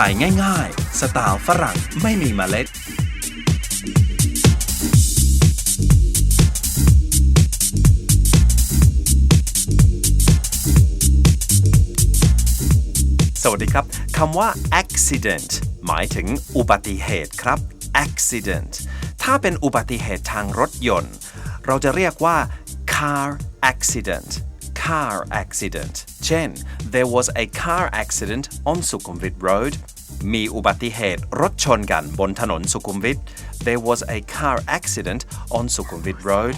ถ่ายง่ายๆ สไตล์ฝรั่งไม่มีเมล็ด สวัสดีครับคำว่า accident หมายถึงอุบัติเหตุครับ accident ถ้าเป็นอุบัติเหตุทางรถยนต์ เราจะเรียกว่า car accident car accident เช่น there was a car accident on Sukhumvit Road มีอุบัติเหตุรถชนกันบนถนนสุขุมวิท there was a car accident on Sukhumvit Road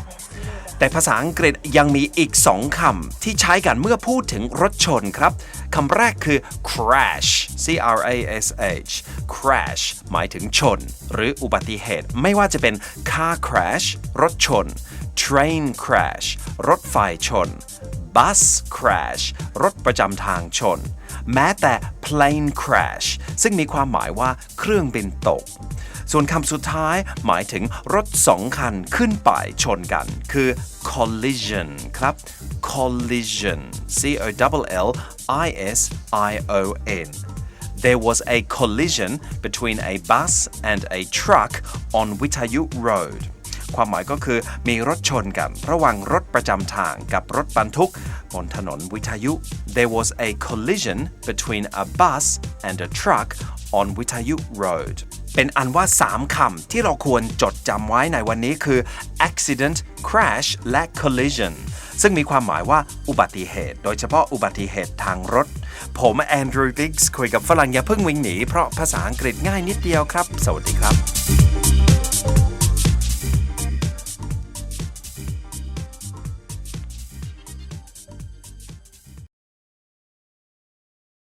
แต่ภาษาอังกฤษยังมีอีกสองคำที่ใช้กันเมื่อพูดถึงรถชนครับคำแรกคือ crash c r a s h crash หมายถึงชน หรืออุบัติเหตุ ไม่ว่าจะเป็น car crash รถชน train crash รถไฟชน bus crash รถประจำทางชน แม้แต่ plane crash ซึ่งมีความหมายว่าเครื่องบินตก ส่วนคำสุดท้ายหมายถึงรถสองคันขึ้นไปชนกัน คือ collision ครับ collision c o l l i s i o n There was a collision between a bus and a truck on Witayu Road ความหมายก็คือมีรถชนกันระหว่างรถประจำทางกับรถบรรทุกบนถนนวิทยุ There was a collision between a bus and a truck on Witayu Road เป็นอันว่า 3คำที่เราควรจดจำไว้ในวันนี้คือ accident crash และ collision ซึ่งมีความหมายว่าอุบัติเหตุ โดยเฉพาะอุบัติเหตุทางรถ ผมแอนดรูว์ดิกส์คุยกับฝรั่งอย่าเพิ่งวิ่งหนี เพราะภาษาอังกฤษง่ายนิดเดียวครับ สวัสดีครับ